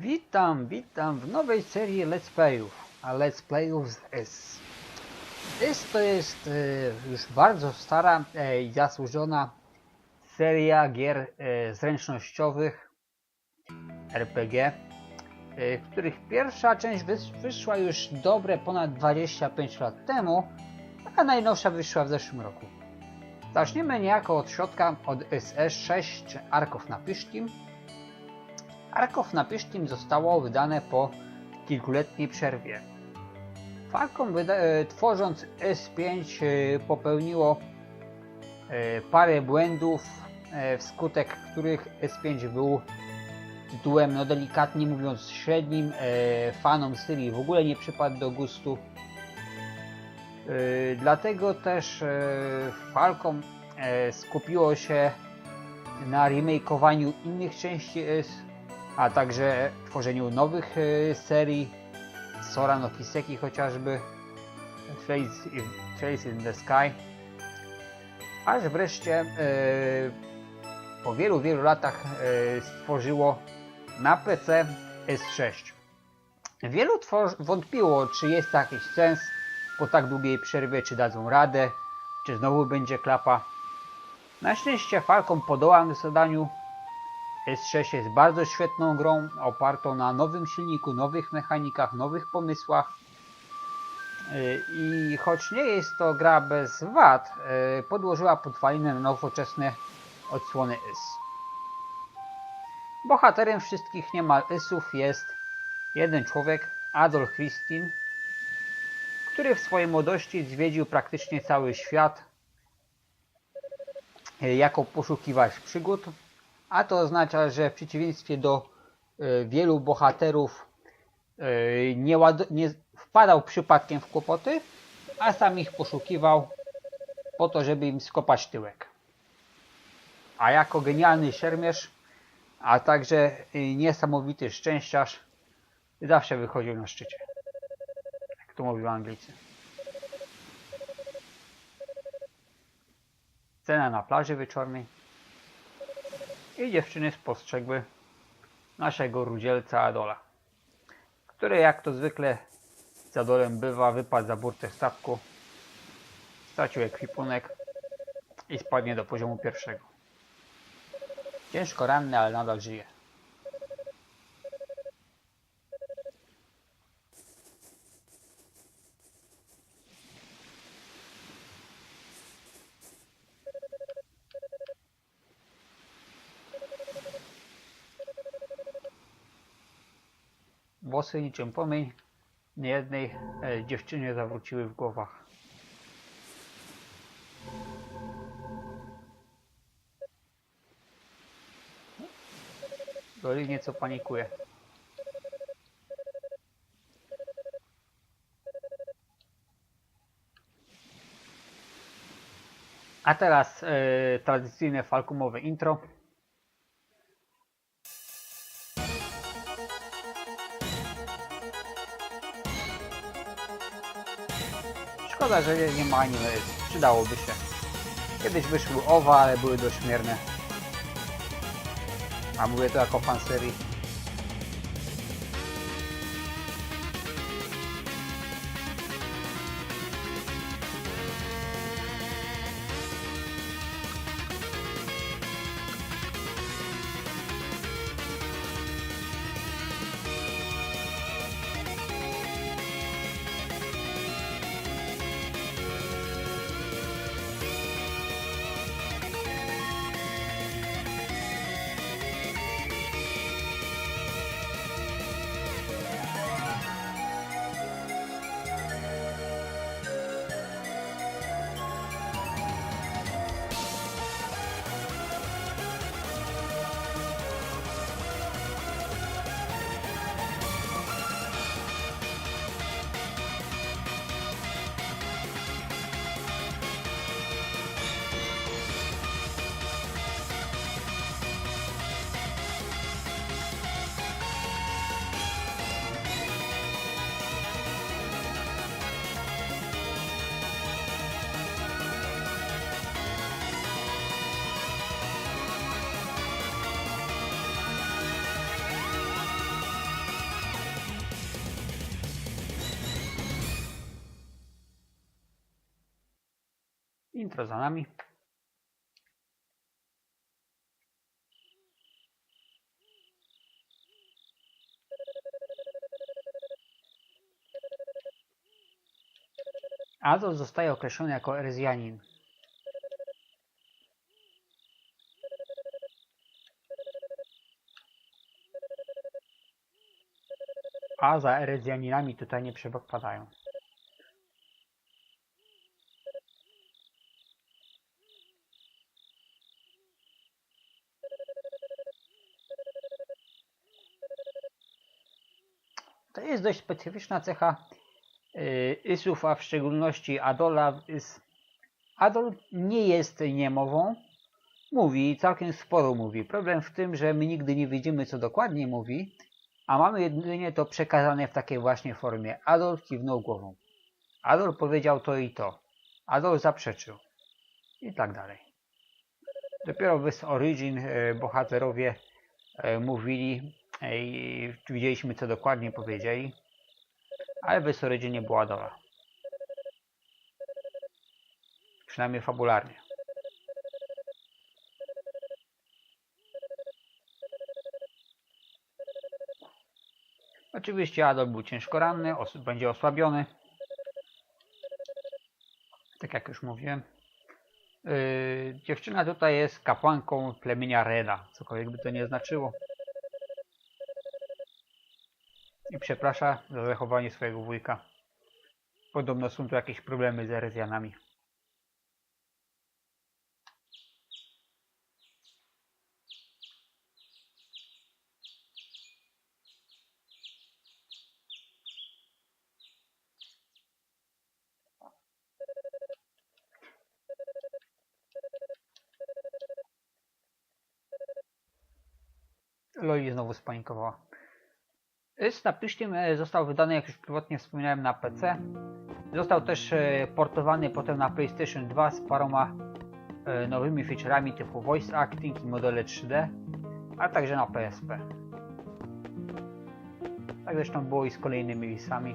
Witam, witam w nowej serii Let's Playów, a Let's Playów z S. S to jest e, już bardzo stara e, i zasłużona seria gier e, zręcznościowych RPG, e, których pierwsza część wys- wyszła już dobre ponad 25 lat temu, a najnowsza wyszła w zeszłym roku. Zaczniemy niejako od środka, od SS6 czy Arków na Pysztim, Arków na Pysztim zostało wydane po kilkuletniej przerwie. Falcon e, tworząc S5 e, popełniło e, parę błędów, wskutek których S5 był tytułem, no delikatnie mówiąc, średnim. Fanom serii w ogóle nie przypadł do gustu. Dlatego też Falcon skupiło się na remakeowaniu innych części S, a także tworzeniu nowych e, serii. Sora no Kiseki chociażby. Trace in, the Sky. Aż wreszcie e, po wielu, wielu latach e, stworzyło na PC S6 wielu wątpiło czy jest to jakiś sens po tak długiej przerwie czy dadzą radę czy znowu będzie klapa. Na szczęście Falcon podołał zadaniu S6 jest bardzo świetną grą, opartą na nowym silniku, nowych mechanikach, nowych pomysłach. Yy, I choć nie jest to gra bez wad, yy, podłożyła podwaliny na nowoczesne odsłony S. Bohaterem wszystkich niemal Sów jest jeden człowiek, Adolf Christin, który w swojej młodości zwiedził praktycznie cały świat yy, jako poszukiwacz przygód, a to oznacza, że w przeciwieństwie do e, wielu bohaterów e, nie, nie wpadał przypadkiem w kłopoty, a sam ich poszukiwał po to, żeby im skopać tyłek. A jako genialny szermierz, a także niesamowity szczęściarz, zawsze wychodził na szczycie. Jak to mówią Anglicy. Scena na plaży wieczornej i dziewczyny spostrzegły naszego rudzielca Adola, który jak to zwykle z Adolem bywa, wypadł za burtę statku, stracił ekwipunek i spadnie do poziomu pierwszego. Ciężko ranny, ale nadal żyje. Włosy niczym płomień niejednej e, dziewczynie zawróciły w głowach. Dolly nieco panikuje. A teraz e, tradycyjne falkumowe intro. Szkoda, że nie ma anime, przydałoby się. Kiedyś wyszły owa, ale były dość mierne. A mówię to jako fan serii. Intro za nami. Zostaje określony jako Erzjanin. A za Erezjaninami tutaj nie przepadają. Jest dość specyficzna cecha y, Isów, a w szczególności Adola. Adol nie jest niemową. Mówi, całkiem sporo mówi. Problem w tym, że my nigdy nie widzimy, co dokładnie mówi, a mamy jedynie to przekazane w takiej właśnie formie. Adol kiwnął głową. Adol powiedział to i to. Adol zaprzeczył. I tak dalej. Dopiero w Origin e, bohaterowie e, mówili i widzieliśmy, co dokładnie powiedzieli, ale w Origin nie była dola. Przynajmniej fabularnie. Oczywiście Adol był ciężko ranny, os będzie osłabiony. Tak jak już mówiłem. Yy, dziewczyna tutaj jest kapłanką plemienia Reda, cokolwiek by to nie znaczyło. I przeprasza za zachowanie swojego wujka. Podobno są tu jakieś problemy z Erezjanami. Loli znowu spanikowała. Napiszkiem e, został wydany, jak już pierwotnie wspominałem, na PC. Został też e, portowany potem na PlayStation 2 z paroma e, nowymi featureami typu voice acting i modele 3D, a także na PSP. Tak zresztą było i z kolejnymi lisami.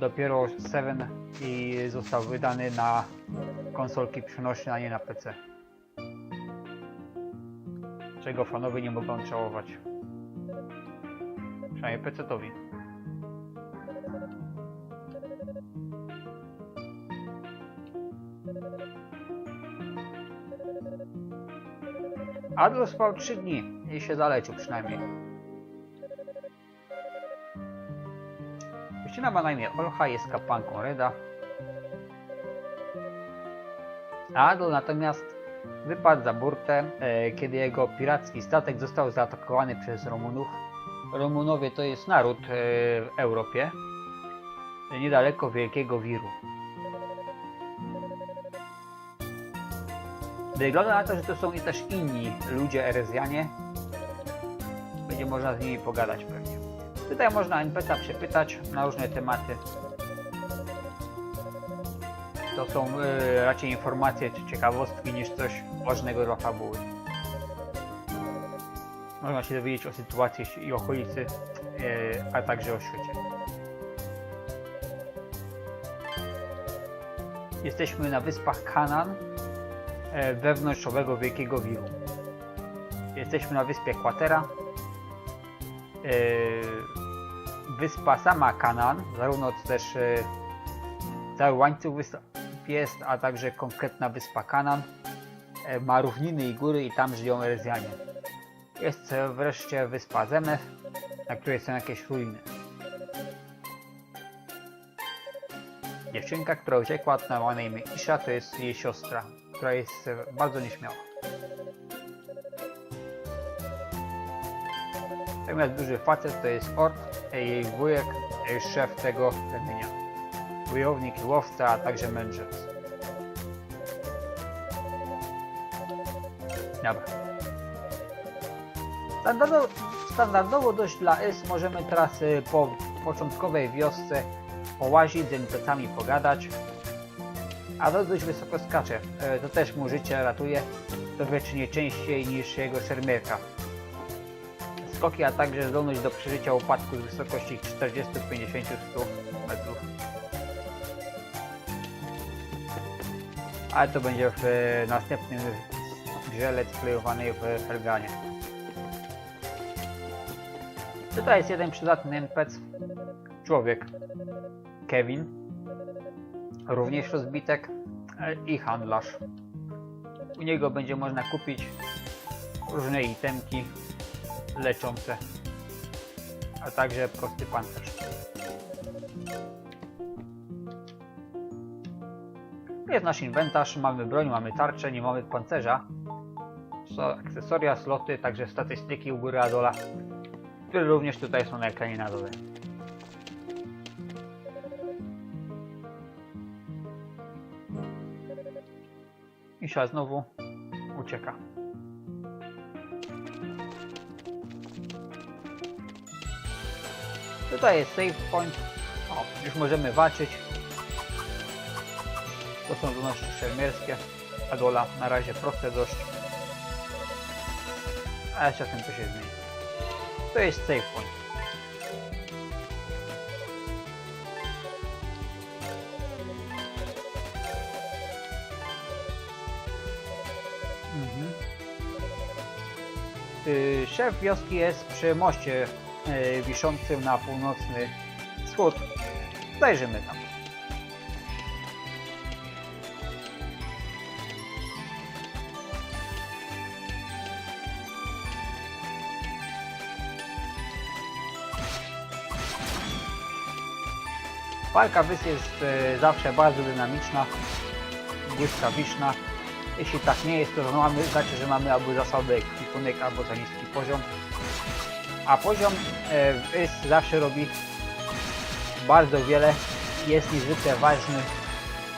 Dopiero 7 i został wydany na konsolki przenośne, a nie na PC. Czego fanowie nie mogą żałować. Przynajmniej PC-towi. Adol spał 3 dni i się zalecił przynajmniej. Dziewczyna ma na imię Olcha, jest kapłanką Reda. Adol natomiast wypadł za burtę, e, kiedy jego piracki statek został zaatakowany przez Romunów. Romunowie to jest naród e, w Europie, niedaleko Wielkiego Wiru. Wygląda na to, że to są też inni ludzie Erezjanie. Będzie można z nimi pogadać pewnie. Tutaj można NPC przepytać na różne tematy. To są y, raczej informacje czy ciekawostki niż coś ważnego dla fabuły. Można się dowiedzieć o sytuacji i okolicy, y, a także o świecie. Jesteśmy na wyspach Kanan, e, wewnątrz owego wielkiego wiru. Jesteśmy na wyspie Quatera. E, Wyspa sama Kanan, zarówno też e, cały łańcuch wysp jest, a także konkretna wyspa Kanan. E, Ma równiny i góry i tam żyją Erezjanie. Jest wreszcie wyspa Zemef, na której są jakieś ruiny. Dziewczynka, która uciekła, która ma na imię Isha, to jest jej siostra, która jest bardzo nieśmiała. Natomiast duży facet to jest Ort, jej wujek, e, szef tego plemienia. Wojownik, łowca, a także mędrzec. Dobra. Standardowo, standardowo dość dla S możemy teraz po początkowej wiosce połazić, z NPC-ami pogadać. A to dość wysoko skacze. E, To też mu życie ratuje. To wiecznie częściej niż jego szermierka. Skoki, a także zdolność do przeżycia upadku z wysokości 40, 50, 100 metrów. ale to będzie w e, następnym grze let's playowanej w Helganie. Tutaj jest jeden przydatny NPC, człowiek, Kevin, również rozbitek e, i handlarz. U niego będzie można kupić różne itemki leczące, a także prosty pancerz. Jest nasz inwentarz, mamy broń, mamy tarczę, nie mamy pancerza. Są akcesoria, sloty, także statystyki u góry Adola, które również tutaj są na ekranie na dole. I siła znowu ucieka. Tutaj jest save point. O, już możemy walczyć. To są zdolności szermierskie. Adola na razie proste dość. Ale czasem to się zmieni. To jest save point. Mhm. Y, Szef wioski jest przy moście y, wiszącym na północny wschód. Zajrzymy tam. Walka wys jest e, zawsze bardzo dynamiczna, błyskawiczna. Jeśli tak nie jest, to mamy, znaczy, że mamy albo za słaby ekwipunek, albo za niski poziom. A poziom e, wys zawsze robi bardzo wiele, jest niezwykle ważny.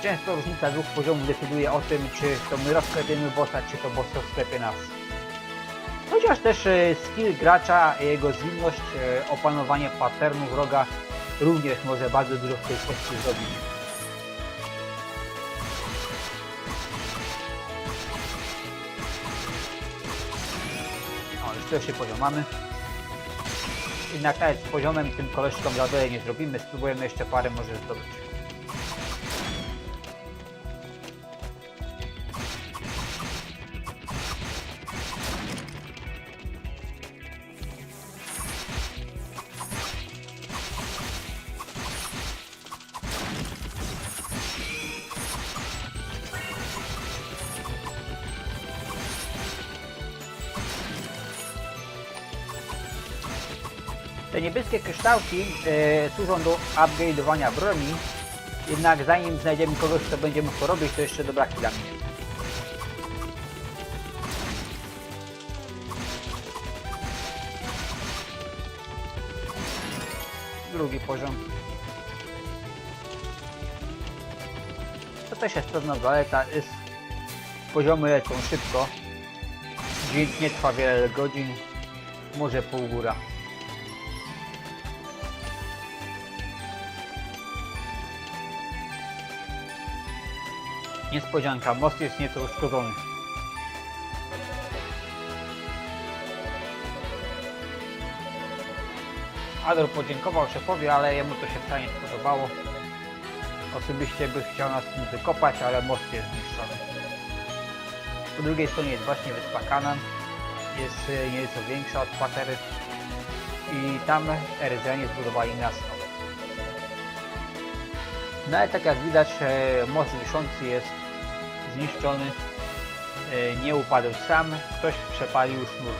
Często różnica dwóch poziomów decyduje o tym, czy to my rozklepiemy bossa, czy to boss rozklepie nas. Chociaż też e, skill gracza, jego zwinność, opanowanie patternu wroga również może bardzo dużo w tej kwestii zrobić. O, już pierwszy poziom mamy. Jednak nawet z poziomem tym koleżkom dole nie zrobimy, spróbujemy jeszcze parę może zdobyć. Te niebieskie kryształki e, służą do upgrade'owania broni, jednak zanim znajdziemy kogoś, kto będzie mógł to robić, to jeszcze dobra chwila. Drugi poziom. To też jest pewna zaleta, jest poziomy lecą szybko. Dźwięk nie trwa wiele godzin, może pół góra. Niespodzianka, most jest nieco uszkodzony. Ador podziękował szefowi, ale jemu to się wcale nie spodobało. Osobiście by chciał nas tym wykopać, ale most jest zniszczony. Po drugiej stronie jest właśnie wyspa Kanan. Jest e, nieco większa od Patery. I tam Eryzjanie zbudowali miasto. No ale tak jak widać e, most wiszący jest zniszczony, e, nie upadł sam, ktoś przepalił sznur.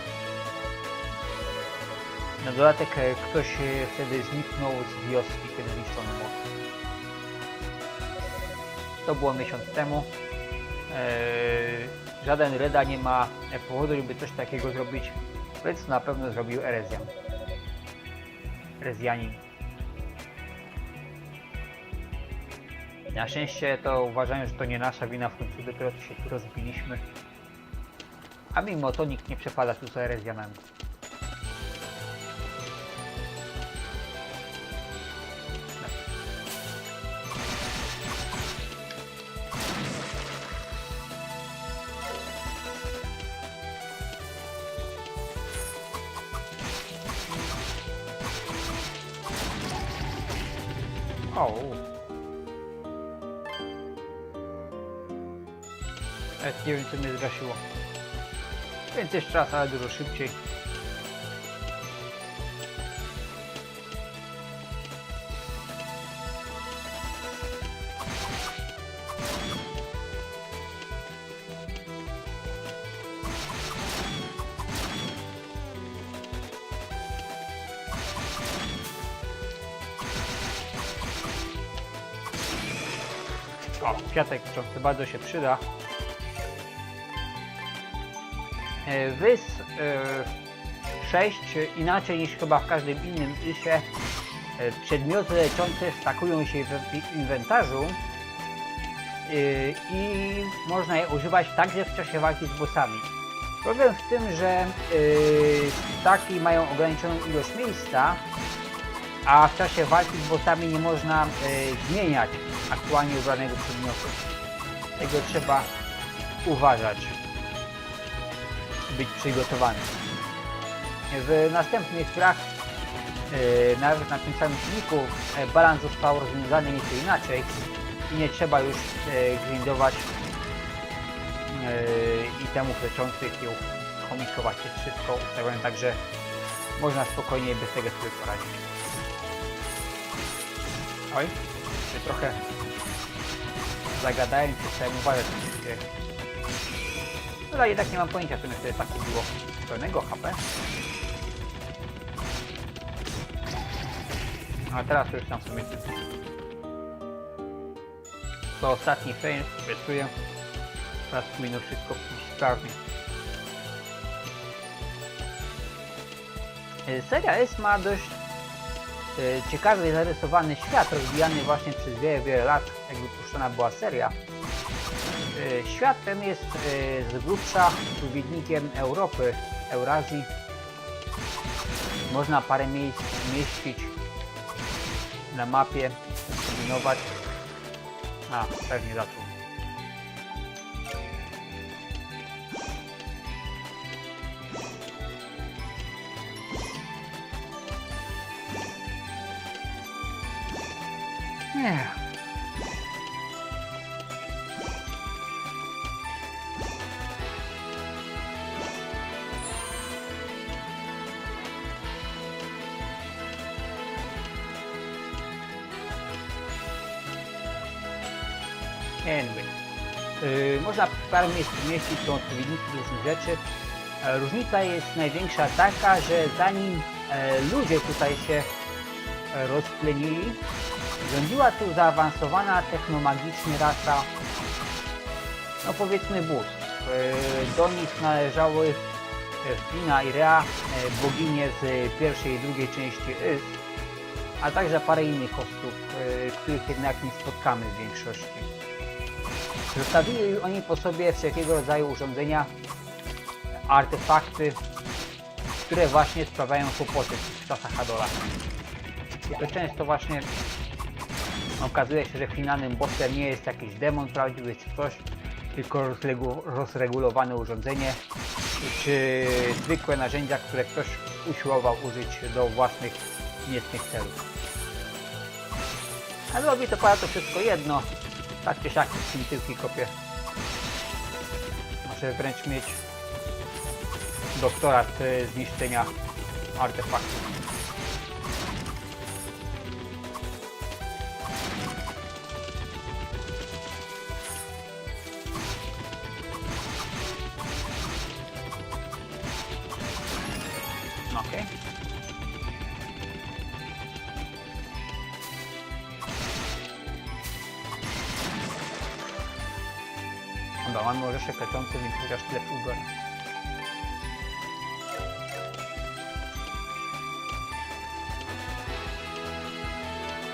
Na dodatek e, ktoś e, wtedy zniknął z wioski, kiedy zniszczono most. To było miesiąc temu. Żaden Reda nie ma powodu, żeby coś takiego zrobić, więc na pewno zrobił Erezjan. Erezjanin. Na szczęście to uważają, że to nie nasza wina, w końcu dopiero się tu rozbiliśmy. A mimo to nikt nie przepada tu za Erezjanami. Zgasiło. Więc jeszcze raz, ale dużo szybciej. O, kwiatek krzący bardzo się przyda. Wys e, 6 inaczej niż chyba w każdym innym wysie e, przedmioty leczące stakują się w inwentarzu e, i można je używać także w czasie walki z bossami. Problem w tym, że e, staki mają ograniczoną ilość miejsca, a w czasie walki z bossami nie można e, zmieniać aktualnie ubranego przedmiotu. Tego trzeba uważać. Być przygotowany. W następnych grach, e, nawet na tym samym silniku, e, balans został rozwiązany nieco inaczej i nie trzeba już e, grindować e, itemów leczących i chomikować jest wszystko ustawione, także można spokojnie bez tego sobie poradzić. Oj, się trochę zagadałem, przestałem uważać. Ale jednak nie mam pojęcia, mi wtedy takie było pełnego HP. A teraz już tam sobie to ostatni frame obiecuję. Teraz powinno wszystko sprawnie. E, Seria S ma dość e, ciekawie zarysowany świat, rozwijany właśnie przez wiele, wiele lat, jak wypuszczona była seria. E, Świat ten jest e, z grubsza odpowiednikiem Europy, Eurazji. Można parę miejsc mieścić na mapie, kombinować. A, pewnie zaczął. Nie. Anyway. Yy, można parę miejsc mieścić, są odpowiedniki różnych rzeczy. E, Różnica jest największa taka, że zanim e, ludzie tutaj się e, rozplenili, rządziła tu zaawansowana technomagicznie rasa, no powiedzmy bóstw. Do nich należały Fina i Rea, boginie z pierwszej i drugiej części Ys, a także parę innych osób, których jednak nie spotkamy w większości. Zostawili oni po sobie wszelkiego rodzaju urządzenia, artefakty, które właśnie sprawiają kłopoty w czasach Hadola. I to często właśnie okazuje się, że finalnym bossem nie jest jakiś demon prawdziwy czy coś, tylko rozregu- rozregulowane urządzenie czy zwykłe narzędzia, które ktoś usiłował użyć do własnych niecnych celów. Ale robi to pada to wszystko jedno, tak czy siak tym tyłki kopie. Może wręcz mieć doktorat e, zniszczenia artefaktów. Mamy orzeszek leczący, więc chociaż tyle półgora.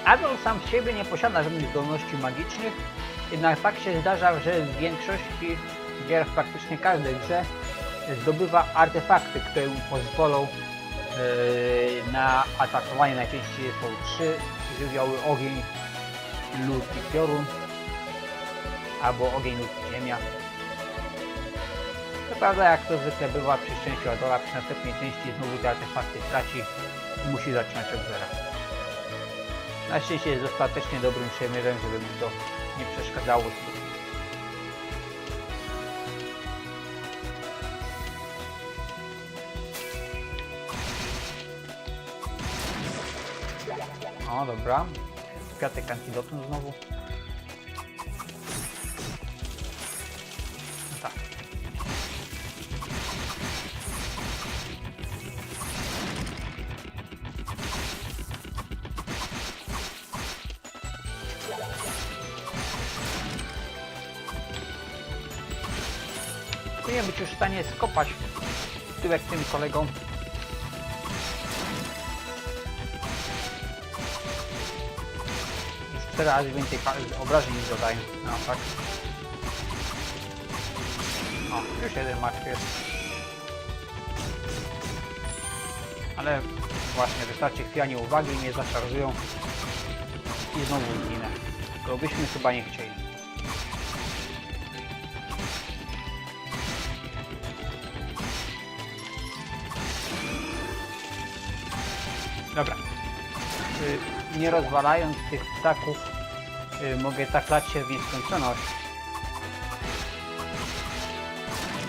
Adol sam z siebie nie posiada żadnych zdolności magicznych, jednak tak się zdarza, że w większości gier, w praktycznie każdej grze zdobywa artefakty, które mu pozwolą yy, na atakowanie. Najczęściej są trzy żywioły, ogień, lód i piorun, albo ogień lub ziemia. Co prawda, jak to zwykle bywa przy szczęściu Adora, przy następnej części znowu te artefakty traci i musi zaczynać od zera. Na szczęście jest dostatecznie dobrym przemierem, żeby mi to nie przeszkadzało. O, dobra. Kwiatek antidotum znowu. Powinien być już w stanie skopać tyłek tym kolegom. Razy więcej obrażeń niż zadają. No tak. O, już jeden martwy. Ale właśnie wystarczy chwila nieuwagi i mnie zaszarżują i znowu zginę. Tylko byśmy chyba nie chcieli. Dobra. Y, Nie rozwalając tych ptaków, y, mogę taklać się w nieskończoność.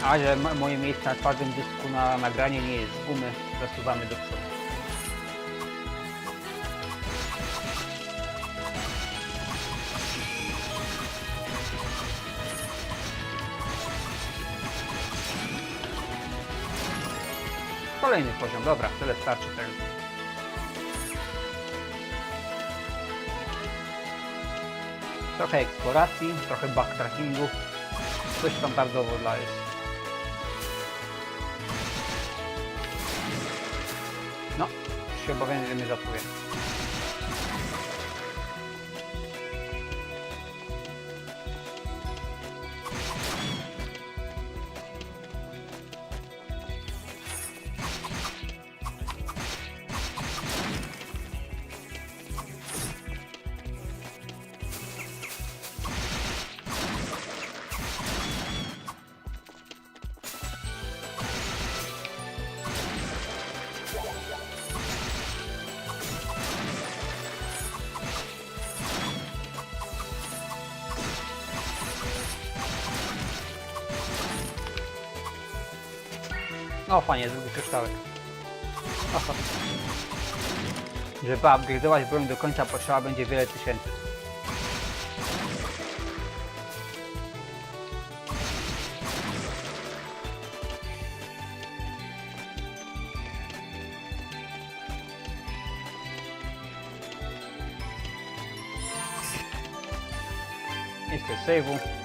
A że moje miejsce na twardym dysku na nagranie nie jest z gumy, zasuwamy do przodu. Kolejny poziom, dobra, tyle starczy tego. Trochę eksploracji, trochę backtrackingu. Coś standardowo dla jest. No, się obawiam, że mnie zatuje. O, fajnie, drugi kryształek. Oho. Żeby upgrade'ować broń do końca potrzeba będzie wiele tysięcy. Jeszcze save'u.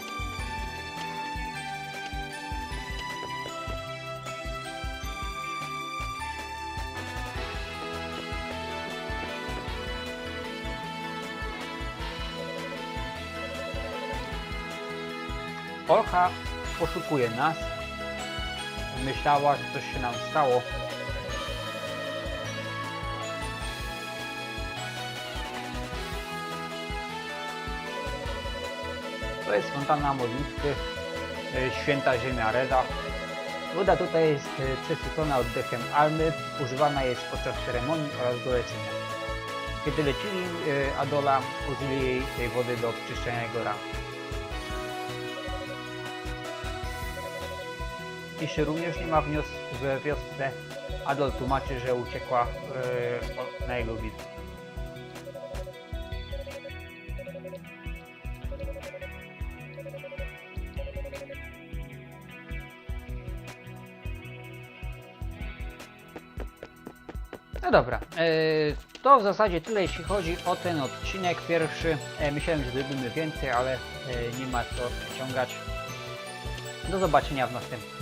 Olcha poszukuje nas. Myślała, że coś się nam stało. To jest fontanna modlitwy e, Święta Ziemia Reda. Woda tutaj jest e, przesycona oddechem almy, używana jest podczas ceremonii oraz do leczenia. Kiedy lecili e, Adola, użyli jej tej wody do czyszczenia jego ran. Jeśli również nie ma w, nios, w wiosce, Adol tłumaczy, że uciekła o- na jego widok. No dobra, e, to w zasadzie tyle jeśli chodzi o ten odcinek pierwszy. E, Myślałem, że zrobimy więcej, ale e, nie ma co ciągać. Do zobaczenia w następnym.